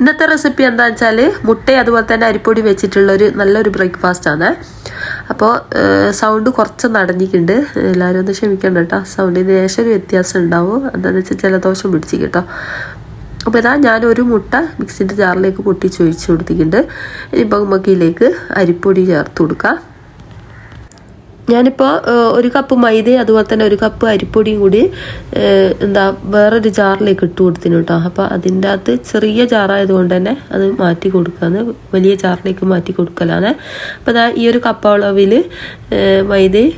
ഇന്നത്തെ റെസിപ്പി എന്താണെന്ന് വെച്ചാൽ മുട്ടയും അതുപോലെ തന്നെ അരിപ്പൊടി വെച്ചിട്ടുള്ള ഒരു നല്ലൊരു ബ്രേക്ക്ഫാസ്റ്റ് ആണ്. അപ്പോൾ സൗണ്ട് കുറച്ച് നടന്നിട്ടുണ്ട്. എല്ലാവരും ഒന്ന് ക്ഷമിക്കണ്ട കേട്ടോ. സൗണ്ടിന് ശേഷം ഒരു വ്യത്യാസം ഉണ്ടാവും. എന്താണെന്ന് വെച്ചാൽ ജലദോഷം പിടിച്ചു കേട്ടോ. അപ്പോൾ ഇതാ ഞാനൊരു മുട്ട മിക്സിന്റെ ജാറിലേക്ക് പൊട്ടിച്ച് ഒഴിച്ച് കൊടുത്തിട്ടുണ്ട്. ഇനി ബഹുമക്കിയിലേക്ക് അരിപ്പൊടി ചേർത്ത് കൊടുക്കാം. ഞാനിപ്പോൾ ഒരു കപ്പ് മൈദയും അതുപോലെ തന്നെ ഒരു കപ്പ് അരിപ്പൊടിയും കൂടി എന്താ വേറൊരു ജാറിലേക്ക് ഇട്ട് കൊടുത്തിന് കേട്ടോ അപ്പോൾ അതിന്റെ അകത്ത് ചെറിയ ജാറായതുകൊണ്ട് തന്നെ അത് മാറ്റി കൊടുക്കുകയാണ് വലിയ ജാറിലേക്ക് മാറ്റി കൊടുക്കലാണ്. അപ്പോൾ അതാ ഈ ഒരു കപ്പ് അളവിൽ മൈദയും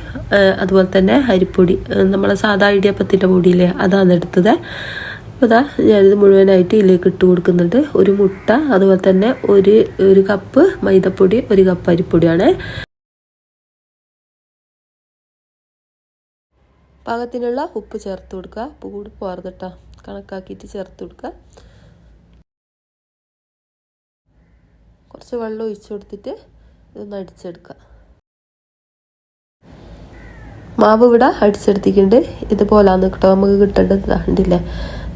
അതുപോലെ തന്നെ അരിപ്പൊടി നമ്മളെ സാധാ ഇടിയപ്പത്തിന്റെ പൊടിയില്ലേ അതാണ് എടുത്തത്. അപ്പോൾ ഇതാ ഞാനിത് മുഴുവനായിട്ട് ഇതിലേക്ക് ഇട്ട് കൊടുക്കുന്നുണ്ട്. ഒരു മുട്ട അതുപോലെ തന്നെ ഒരു ഒരു കപ്പ് മൈദപ്പൊടി ഒരു കപ്പ് അരിപ്പൊടിയാണ്. പാകത്തിനുള്ള ഉപ്പ് ചേർത്ത് കൊടുക്കുക. ഉപ്പ് കൂടി കണക്കാക്കിയിട്ട് ചേർത്ത് കൊടുക്കുക. കുറച്ച് വെള്ളം ഒഴിച്ചു കൊടുത്തിട്ട് ഇതൊന്ന് അടിച്ചെടുക്കുക. മാവ് ഇവിടെ അടിച്ചെടുത്തിട്ടുണ്ട്. ഇതുപോലാന്ന് കേട്ടോ നമുക്ക് കിട്ടേണ്ടത്. കണ്ടില്ലേ?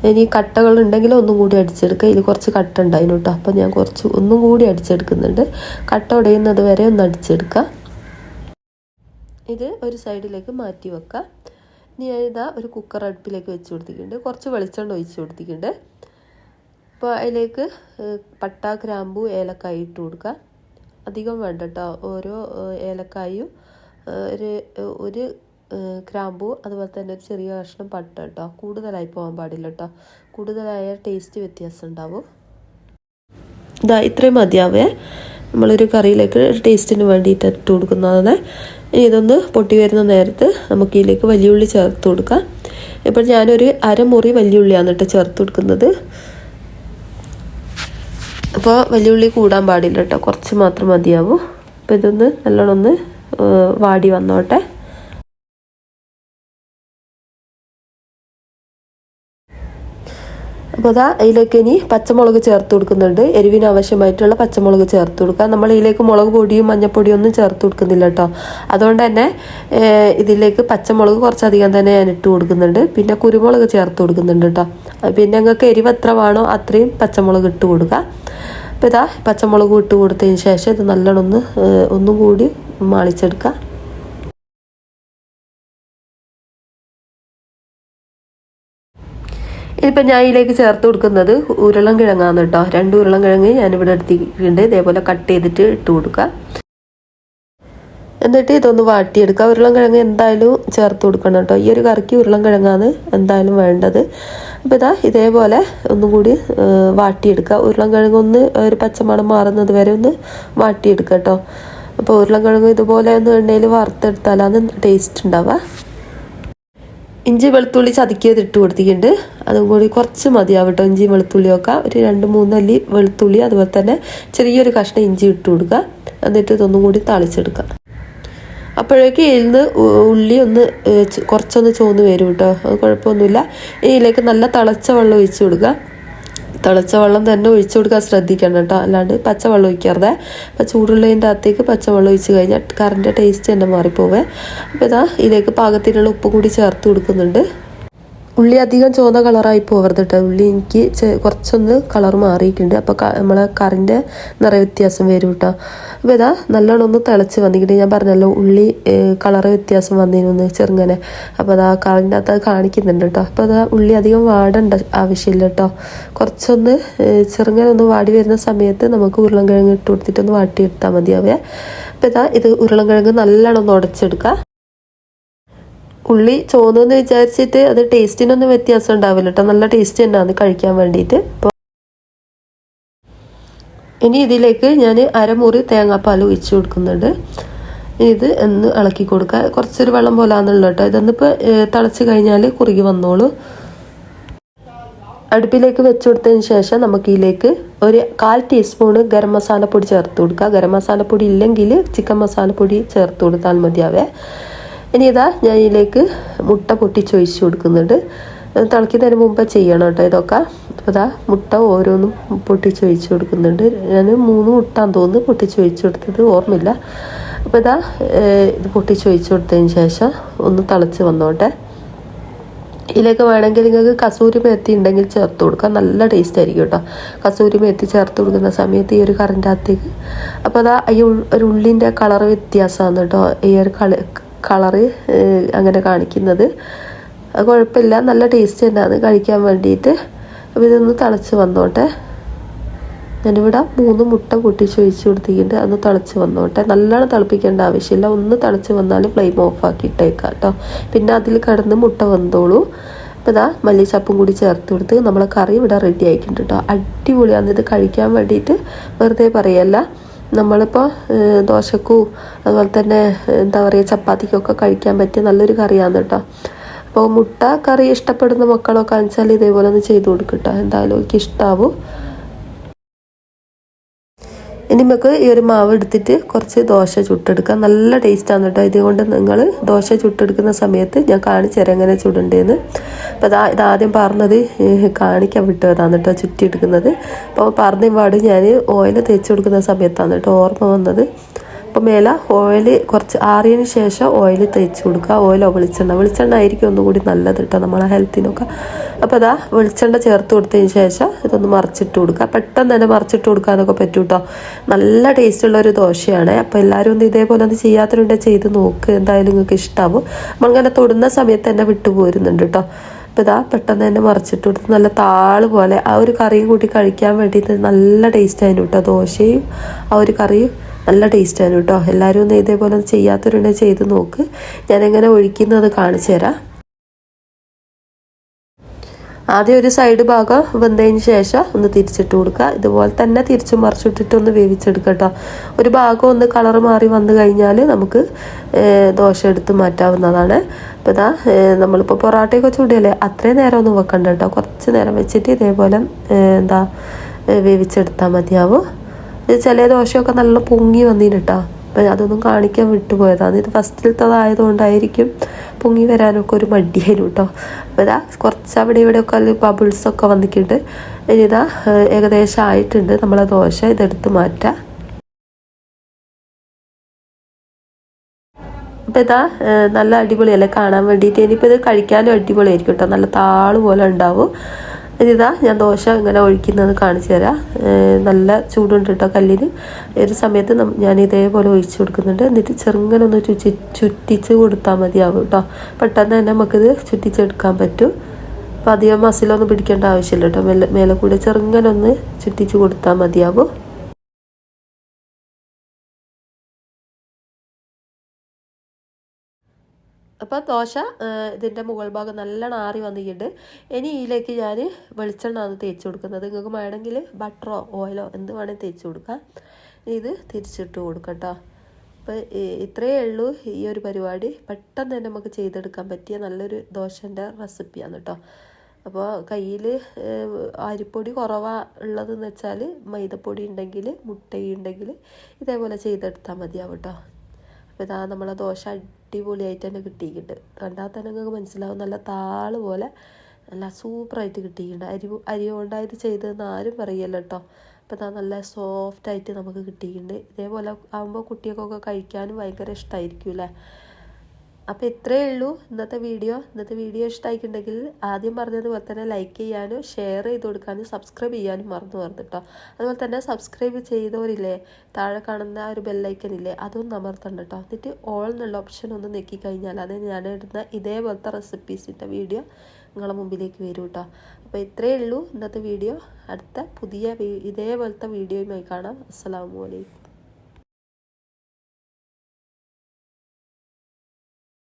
ഇനി കട്ടകൾ ഉണ്ടെങ്കിൽ ഒന്നും കൂടി അടിച്ചെടുക്കുക. ഇതിൽ കുറച്ച് കട്ട ഉണ്ടായിരുന്നു കേട്ടോ. അപ്പോൾ ഞാൻ കുറച്ച് ഒന്നും കൂടി അടിച്ചെടുക്കുന്നുണ്ട്. കട്ട ഉടയുന്നത് വരെ ഒന്ന് അടിച്ചെടുക്കുക. ഇത് ഒരു സൈഡിലേക്ക് മാറ്റി വെക്കുക. ഇനി ഇതാ ഒരു കുക്കർ അടുപ്പിലേക്ക് വെച്ച് കൊടുത്തിട്ടുണ്ട്. കുറച്ച് വെളിച്ചെണ്ണ ഒഴിച്ച് കൊടുത്തിട്ടുണ്ട്. അപ്പോൾ അതിലേക്ക് പട്ട ഗ്രാമ്പു ഏലക്കായ ഇട്ട് കൊടുക്കുക. അധികം വേണ്ട കേട്ടോ ഓരോ ഏലക്കായും ഒരു ഒരു ഗ്രാമ്പു അതുപോലെ തന്നെ ഒരു ചെറിയ കഷ്ണം പട്ട കേട്ടോ കൂടുതലായി പോകാൻ പാടില്ല കേട്ടോ കൂടുതലായ ടേസ്റ്റ് വ്യത്യാസം ഉണ്ടാവും. ഇതാ ഇത്രയും മതിയാവേ. നമ്മളൊരു കറിയിലേക്ക് ടേസ്റ്റിന് വേണ്ടിയിട്ട് ഇട്ട് കൊടുക്കുന്നതാണ് ഇതൊന്ന് പൊട്ടി വരുന്ന നേരത്ത് നമുക്ക് ഇതിലേക്ക് വലിയുള്ളി ചേർത്ത് കൊടുക്കാം. ഇപ്പോൾ ഞാനൊരു അരമുറി വലിയുള്ളിയാണ് കേട്ടോ ചേർത്ത് കൊടുക്കുന്നത്. അപ്പോൾ വലിയുള്ളി കൂടാൻ പാടില്ല കേട്ടോ. കുറച്ച് മാത്രം മതിയാവും. അപ്പോൾ ഇതൊന്ന് നല്ലോണം ഒന്ന് വാടി വന്നോട്ടെ. അപ്പോൾ അതാ ഇനി പച്ചമുളക് ചേർത്ത് കൊടുക്കുന്നുണ്ട്. എരിവിന് ആവശ്യമായിട്ടുള്ള പച്ചമുളക് ചേർത്ത് കൊടുക്കുക. നമ്മൾ ഇതിലേക്ക് മുളക് പൊടിയും മഞ്ഞപ്പൊടിയും ഒന്നും ചേർത്ത് കൊടുക്കുന്നില്ല കേട്ടോ. അതുകൊണ്ട് തന്നെ ഇതിലേക്ക് പച്ചമുളക് കുറച്ചധികം തന്നെ ഞാൻ ഇട്ട് കൊടുക്കുന്നുണ്ട്. പിന്നെ കുരുമുളക് ചേർത്ത് കൊടുക്കുന്നുണ്ട് കേട്ടോ. പിന്നെ ഞങ്ങൾക്ക് എരിവ് എത്ര വേണോ അത്രയും പച്ചമുളക് ഇട്ട് കൊടുക്കുക. അപ്പോൾ ഇതാ പച്ചമുളക് ഇട്ട് കൊടുത്തതിന് ശേഷം ഇത് നല്ലോണം ഒന്ന് ഒന്നും കൂടി മാളിച്ചെടുക്കുക. ഇനിയിപ്പോൾ ഞാൻ ഇതിലേക്ക് ചേർത്ത് കൊടുക്കുന്നത് ഉരുളം കിഴങ്ങാണ് കേട്ടോ. രണ്ട് ഉരുളം കിഴങ്ങ് ഞാനിവിടെ എടുത്തിട്ടുണ്ട്. ഇതേപോലെ കട്ട് ചെയ്തിട്ട് ഇട്ട് കൊടുക്കുക. എന്നിട്ട് ഇതൊന്ന് വാട്ടിയെടുക്കുക. ഉരുളം കിഴങ്ങ് എന്തായാലും ചേർത്ത് കൊടുക്കണം കേട്ടോ. ഈ ഒരു കറിക്ക് ഉരുളം കിഴങ്ങാണ് എന്തായാലും വേണ്ടത്. അപ്പോൾ ഇതാ ഇതേപോലെ ഒന്നും കൂടി വാട്ടിയെടുക്കുക. ഉരുളം കിഴങ്ങ് ഒന്ന് ഒരു പച്ചമണം മാറുന്നത് വരെ ഒന്ന് വാട്ടിയെടുക്കുക കേട്ടോ. അപ്പോൾ ഉരുളം കിഴങ്ങ് ഇതുപോലെ ഒന്ന് എണ്ണയിൽ വറുത്തെടുത്താലാണ് ടേസ്റ്റ് ഉണ്ടാവുക. ഇഞ്ചി വെളുത്തുള്ളി ചതുക്കിയത് ഇട്ട് കൊടുത്തിട്ടുണ്ട്. അതുകൂടി കുറച്ച് മതിയാവും കേട്ടോ ഇഞ്ചി വെളുത്തുള്ളിയൊക്കെ ഒരു രണ്ട് മൂന്നല്ലി വെളുത്തുള്ളി അതുപോലെ തന്നെ ചെറിയൊരു കഷ്ണം ഇഞ്ചി ഇട്ട് കൊടുക്കുക എന്നിട്ട് ഇതൊന്നും കൂടി തളിച്ചെടുക്കുക അപ്പോഴേക്ക് ഇതിന്ന് ഉള്ളി ഒന്ന് കുറച്ചൊന്ന് ചോന്ന് വരും കേട്ടോ. അത് കുഴപ്പമൊന്നുമില്ല. ഇതിലേക്ക് നല്ല തിളച്ച വെള്ളം ഒഴിച്ച് കൊടുക്കുക തിളച്ച വെള്ളം തന്നെ ഒഴിച്ചു കൊടുക്കാൻ ശ്രദ്ധിക്കണം കേട്ടോ. അല്ലാണ്ട് പച്ചവെള്ളം ഒഴിക്കരുത് അപ്പം ചൂടുള്ളതിന്റെ അകത്തേക്ക് പച്ചവെള്ളം ഒഴിച്ച് കഴിഞ്ഞാൽ കറിന്റെ ടേസ്റ്റ് തന്നെ മാറിപ്പോവേ. അപ്പോൾ ഇതാ ഇതിലേക്ക് പാകത്തിനുള്ള ഉപ്പ് കൂടി ചേർത്ത് കൊടുക്കുന്നുണ്ട്. ഉള്ളി അധികം ചുവന്ന കളറായി പോകരുത് കേട്ടോ ഉള്ളി എനിക്ക് കുറച്ചൊന്ന് കളർ മാറിയിട്ടുണ്ട്. അപ്പോൾ നമ്മളെ കറിന്റെ നിറ വ്യത്യാസം വരും കേട്ടോ അപ്പോൾ ഇതാ നല്ലോണം ഒന്ന് തിളച്ച് വന്നിട്ട് ഞാൻ പറഞ്ഞല്ലോ ഉള്ളി കളർ വ്യത്യാസം വന്നിരുന്നു ചെറുങ്ങനെ. അപ്പോൾ അതാ കറിന്റെ അകത്ത് കാണിക്കുന്നുണ്ട് കേട്ടോ അപ്പോൾ അതാ ഉള്ളി അധികം വാടേണ്ട ആവശ്യമില്ല കേട്ടോ കുറച്ചൊന്ന് ചെറുങ്ങനെ ഒന്ന് വാടി വരുന്ന സമയത്ത് നമുക്ക് ഉരുളൻകിഴങ്ങ് ഇട്ട് കൊടുത്തിട്ടൊന്ന് വാട്ടിയെടുത്താൽ മതിയാവേ. അപ്പോൾ ഇതാ ഇത് ഉരുളൻകിഴങ്ങ് നല്ലോണം ഒന്ന് ഉടച്ചെടുക്കുക ഉള്ളി ചോന്നെന്ന് വിചാരിച്ചിട്ട് അത് ടേസ്റ്റിനൊന്നും വ്യത്യാസം ഉണ്ടാവില്ല കേട്ടോ നല്ല ടേസ്റ്റ് തന്നെയാണ് കഴിക്കാൻ വേണ്ടിയിട്ട് അപ്പോൾ ഇനി ഇതിലേക്ക് ഞാൻ അരമുറി തേങ്ങാപ്പാൽ ഒഴിച്ചു കൊടുക്കുന്നുണ്ട്. ഇനി ഇത് ഒന്ന് ഇളക്കി കൊടുക്കുക കുറച്ചൊരു വെള്ളം പോലെ പോലാന്നുള്ളൂ കേട്ടോ ഇതൊന്നിപ്പോൾ തിളച്ച് കഴിഞ്ഞാൽ കുറുകി വന്നോളൂ. അടുപ്പിലേക്ക് വെച്ച് കൊടുത്തതിന് ശേഷം നമുക്ക് ഇതിലേക്ക് ഒരു കാൽ ടീസ്പൂണ് ഗരം മസാലപ്പൊടി ചേർത്ത് കൊടുക്കുക ഗരം മസാലപ്പൊടി ഇല്ലെങ്കിൽ ചിക്കൻ മസാലപ്പൊടി ചേർത്ത് കൊടുത്താൽ മതിയാവേ. ഇനി ഇതാ ഞാൻ ഇതിലേക്ക് മുട്ട പൊട്ടിച്ചൊഴിച്ച് കൊടുക്കുന്നുണ്ട്. തിളക്കുന്നതിന് മുമ്പ് ചെയ്യണം കേട്ടോ ഇതൊക്കെ. അപ്പോൾ ഇതാ മുട്ട ഓരോന്നും പൊട്ടിച്ചൊഴിച്ച് കൊടുക്കുന്നുണ്ട്. ഞാൻ മൂന്ന് മുട്ടാന്ന് തോന്നുന്നു പൊട്ടിച്ചൊഴിച്ച് കൊടുത്തത് ഓർമ്മയില്ല. അപ്പോൾ ഇതാ ഇത് പൊട്ടിച്ചൊഴിച്ച് കൊടുത്തതിന് ശേഷം ഒന്ന് തിളച്ച് വന്നോട്ടെ. ഇതിലേക്ക് വേണമെങ്കിൽ നിങ്ങൾക്ക് കസൂരി മേത്തി ഉണ്ടെങ്കിൽ ചേർത്ത് കൊടുക്കാം. നല്ല ടേസ്റ്റ് ആയിരിക്കും കേട്ടോ. കസൂരി മേത്തി ചേർത്ത് കൊടുക്കുന്ന സമയത്ത് ഈ ഒരു കറിന്റെ അപ്പോൾ അതാ ഈ ഒരു ഉള്ളിന്റെ കളർ വ്യത്യാസമാണ് കേട്ടോ. ഈ ഒരു കള കളറ് അങ്ങനെ കാണിക്കുന്നത്. അത് കുഴപ്പമില്ല. നല്ല ടേസ്റ്റ് തന്നെയാണ് കഴിക്കാൻ വേണ്ടിയിട്ട്. അപ്പോൾ ഇതൊന്ന് തിളച്ച് വന്നോട്ടെ. ഞാനിവിടെ മൂന്ന് മുട്ട പൊട്ടിച്ച് ഒഴിച്ച് കൊടുത്തിട്ടുണ്ട്. അന്ന് തിളച്ച് വന്നോട്ടെ. നല്ലോണം തിളപ്പിക്കേണ്ട ആവശ്യമില്ല. ഒന്ന് തിളച്ച് വന്നാൽ ഫ്ലെയിം ഓഫ് ആക്കി ഇട്ടേക്കാം കേട്ടോ. പിന്നെ അതിൽ കിടന്ന് മുട്ട വന്നോളൂ. അപ്പോൾ ഇതാ മല്ലിച്ചപ്പും കൂടി ചേർത്ത് കൊടുത്ത് നമ്മളെ കറി ഇവിടെ റെഡി ആയിട്ടുണ്ട് കേട്ടോ. അടിപൊളിയാണ്. ഇത് കഴിക്കാൻ വേണ്ടിയിട്ട് വെറുതെ പറയല്ല. നമ്മളിപ്പോൾ ദോശക്കോ അതുപോലെ തന്നെ എന്താ പറയുക ചപ്പാത്തിക്കൊക്കെ കഴിക്കാൻ പറ്റിയ നല്ലൊരു കറിയാണ് കേട്ടോ അപ്പോൾ മുട്ട കറി ഇഷ്ടപ്പെടുന്ന മക്കളൊക്കെ വെച്ചാൽ ഇതേപോലെ ഒന്ന് ചെയ്ത് കൊടുക്കട്ടോ എന്തായാലും എനിക്ക് ഇഷ്ടാവും. ഇനി നമുക്ക് ഈ ഒരു മാവ് എടുത്തിട്ട് കുറച്ച് ദോശ ചുട്ടെടുക്കാം. നല്ല ടേസ്റ്റാണ് കേട്ടോ ഇതുകൊണ്ട് നിങ്ങൾ ദോശ ചുട്ടെടുക്കുന്ന സമയത്ത് ഞാൻ കാണിച്ചു തരാം എങ്ങനെ ചുടണ്ടേന്ന്. അപ്പോൾ അതാ ഇതാദ്യം പറഞ്ഞത് കാണിക്കാൻ വിട്ടതാണ് കേട്ടോ ചുറ്റിയെടുക്കുന്നത്. അപ്പോൾ പറഞ്ഞ പാട് ഞാൻ ഓയിൽ തേച്ച് കൊടുക്കുന്ന സമയത്താണ് കേട്ടോ ഓർമ്മ വന്നത്. അപ്പോൾ ഓയിൽ കുറച്ച് ആറിയതിന് ശേഷം ഓയിൽ തേച്ച് കൊടുക്കുക. ഓയിലോ വെളിച്ചെണ്ണ. വെളിച്ചെണ്ണ ആയിരിക്കും ഒന്നുകൂടി നല്ലത് കേട്ടോ നമ്മളെ ഹെൽത്തിനൊക്കെ അപ്പോൾ അതാ വെളിച്ചെണ്ണ ചേർത്ത് കൊടുത്തതിന് ശേഷം ഇതൊന്ന് മറിച്ചിട്ട് കൊടുക്കുക. പെട്ടെന്ന് തന്നെ മറിച്ചിട്ട് കൊടുക്കാനൊക്കെ പറ്റും കേട്ടോ നല്ല ടേസ്റ്റുള്ള ഒരു ദോശയാണ്. അപ്പോൾ എല്ലാവരും ഒന്ന് ഇതേപോലെ ഒന്ന് ചെയ്യാത്തവരുണ്ടെങ്കിൽ ചെയ്ത് നോക്ക്. എന്തായാലും നിങ്ങൾക്ക് ഇഷ്ടമാവും നമ്മളിങ്ങനെ തൊടുന്ന സമയത്ത് തന്നെ വിട്ടുപോരുന്നുണ്ട് കേട്ടോ അപ്പോൾ ഇതാ പെട്ടെന്ന് തന്നെ മറിച്ചിട്ട് കൊടുത്ത് നല്ല താൾ പോലെ ആ ഒരു കറിയും കൂട്ടി കഴിക്കാൻ വേണ്ടിയിട്ട് നല്ല ടേസ്റ്റ് ആയിരുന്നു കേട്ടോ ദോശയും ആ ഒരു കറിയും. നല്ല ടേസ്റ്റാണ് കേട്ടോ എല്ലാവരും ഒന്ന് ഇതേപോലെ ചെയ്യാത്തവരുണ്ടെങ്കിൽ ചെയ്ത് നോക്ക്. ഞാനെങ്ങനെ ഒഴിക്കുന്നത് കാണിച്ചു തരാം. ആദ്യം ഒരു സൈഡ് ഭാഗം വെന്തതിന് ശേഷം ഒന്ന് തിരിച്ചിട്ട് കൊടുക്കുക. ഇതുപോലെ തന്നെ തിരിച്ചു മറിച്ചിട്ടിട്ട് ഒന്ന് വേവിച്ചെടുക്കട്ടോ കേട്ടോ ഒരു ഭാഗം ഒന്ന് കളർ മാറി വന്നു കഴിഞ്ഞാൽ നമുക്ക് ദോശ എടുത്ത് മാറ്റാവുന്നതാണ്. അപ്പോൾ ഇതാ നമ്മളിപ്പോൾ പൊറാട്ടയൊക്കെ ചൂടിയല്ലേ അത്രയും നേരം ഒന്ന് വെക്കണ്ട കേട്ടോ കുറച്ച് നേരം വെച്ചിട്ട് ഇതേപോലെ എന്താ വേവിച്ചെടുത്താൽ മതിയാവും. ഇത് ചില ദോശയൊക്കെ നല്ല പൊങ്ങി വന്നിന് കേട്ടോ അപ്പം അതൊന്നും കാണിക്കാൻ വിട്ടുപോയതാണ് ഇത് ഫസ്റ്റിലത്തതായതുകൊണ്ടായിരിക്കും പൊങ്ങി വരാനൊക്കെ ഒരു മടിയായിരുന്നു കേട്ടോ അപ്പോൾ ഇതാ കുറച്ച് അവിടെ ഇവിടെ ഒക്കെ ബബിൾസ് ഒക്കെ വന്നിട്ടുണ്ട് ഇനി ഇതാ ഏകദേശം ആയിട്ടുണ്ട്. നമ്മളെ ദോശ ഇതെടുത്ത് മാറ്റാം. അപ്പോൾ ഇതാ നല്ല അടിപൊളിയല്ലേ കാണാൻ വേണ്ടിയിട്ട് ഇനിയിപ്പോൾ ഇത് കഴിക്കാനും അടിപൊളിയായിരിക്കും കേട്ടോ നല്ല താൾ പോലെ ഉണ്ടാവും. ഇതാ ഞാൻ ദോശ ഇങ്ങനെ ഒഴിക്കുന്നത് കാണിച്ചു തരാം. നല്ല ചൂടുണ്ട് കേട്ടോ കല്ലിന്. ഒരു സമയത്ത് ഞാൻ ഇതേപോലെ ഒഴിച്ചു കൊടുക്കുന്നുണ്ട്. എന്നിട്ട് ചെറുങ്ങനെ ഒന്ന് ചുറ്റി ചുറ്റിച്ച് കൊടുത്താൽ മതിയാവും കേട്ടോ പെട്ടെന്ന് തന്നെ നമുക്കിത് ചുറ്റിച്ചെടുക്കാൻ പറ്റും. അപ്പം അധികം മസിലൊന്നും പിടിക്കേണ്ട ആവശ്യമില്ല കേട്ടോ മേലെ മേലെ കൂടെ ചെറുങ്ങനെ ഒന്ന് ചുറ്റിച്ച് കൊടുത്താൽ മതിയാവും. അപ്പോൾ ദോശ ഇതിന്റെ മുകൾ ഭാഗം നല്ലോണം ആറി വന്നിട്ടുണ്ട്. ഇനി ഇതിലേക്ക് ഞാൻ വെളിച്ചെണ്ണ തേച്ച് കൊടുക്കുന്നത്. നിങ്ങൾക്ക് വേണമെങ്കിൽ ബട്ടറോ ഓയിലോ എന്ത് വേണമെങ്കിൽ തേച്ച് കൊടുക്കാം. ഇത് തിരിച്ചിട്ട് കൊടുക്കട്ടോ. അപ്പോൾ ഇത്രയേ ഉള്ളൂ ഈ ഒരു പരിപാടി. പെട്ടെന്ന് തന്നെ നമുക്ക് ചെയ്തെടുക്കാൻ പറ്റിയ നല്ലൊരു ദോശന്റെ റെസിപ്പിയാണ് കേട്ടോ. അപ്പോൾ കയ്യിൽ അരിപ്പൊടി കുറവാ ഉള്ളതെന്ന് വെച്ചാൽ മൈദപ്പൊടി ഉണ്ടെങ്കിൽ മുട്ടയുണ്ടെങ്കിൽ ഇതേപോലെ ചെയ്തെടുത്താൽ മതിയാവും കേട്ടോ. അപ്പോൾ ഇതാ നമ്മളെ ദോശ അടിപൊളിയായിട്ട് തന്നെ കിട്ടിയിട്ടുണ്ട്. കണ്ടാൽ തന്നെ നിങ്ങൾക്ക് മനസ്സിലാവും. നല്ല താൾ പോലെ നല്ല സൂപ്പറായിട്ട് കിട്ടിയിട്ടുണ്ട്. അരി അരി കൊണ്ടായത് ചെയ്തതെന്ന് ആരും പറയല്ലോ കേട്ടോ. അപ്പോൾ ഇതാ നല്ല സോഫ്റ്റായിട്ട് നമുക്ക് കിട്ടിയിട്ടുണ്ട്. ഇതേപോലെ ആകുമ്പോൾ കുട്ടികൾക്കൊക്കെ കഴിക്കാനും ഭയങ്കര ഇഷ്ടമായിരിക്കും അല്ലേ? അപ്പോൾ ഇത്രയേ ഉള്ളൂ ഇന്നത്തെ വീഡിയോ. ഇന്നത്തെ വീഡിയോ ഇഷ്ടമായിട്ടുണ്ടെങ്കിൽ ആദ്യം പറഞ്ഞതുപോലെ തന്നെ ലൈക്ക് ചെയ്യാനും ഷെയർ ചെയ്ത് കൊടുക്കാനും സബ്സ്ക്രൈബ് ചെയ്യാനും മറന്നു മറന്നു കേട്ടോ അതുപോലെ തന്നെ സബ്സ്ക്രൈബ് ചെയ്തവരില്ലേ താഴെ കാണുന്ന ഒരു ബെല്ലൈക്കൻ ഇല്ലേ അതൊന്നും അമർത്തണ്ട കേട്ടോ എന്നിട്ട് ഓൾ എന്നുള്ള ഓപ്ഷൻ ഒന്ന് നെക്കി കഴിഞ്ഞാൽ അത് ഞാൻ ഇടുന്ന ഇതേപോലത്തെ റെസിപ്പീസിന്റെ വീഡിയോ നിങ്ങളുടെ മുമ്പിലേക്ക് വരും കേട്ടോ അപ്പോൾ ഇത്രയേ ഉള്ളൂ ഇന്നത്തെ വീഡിയോ. അടുത്ത പുതിയ ഇതേപോലത്തെ വീഡിയോയുമായി കാണാം. അസ്സാം വലൈക്കും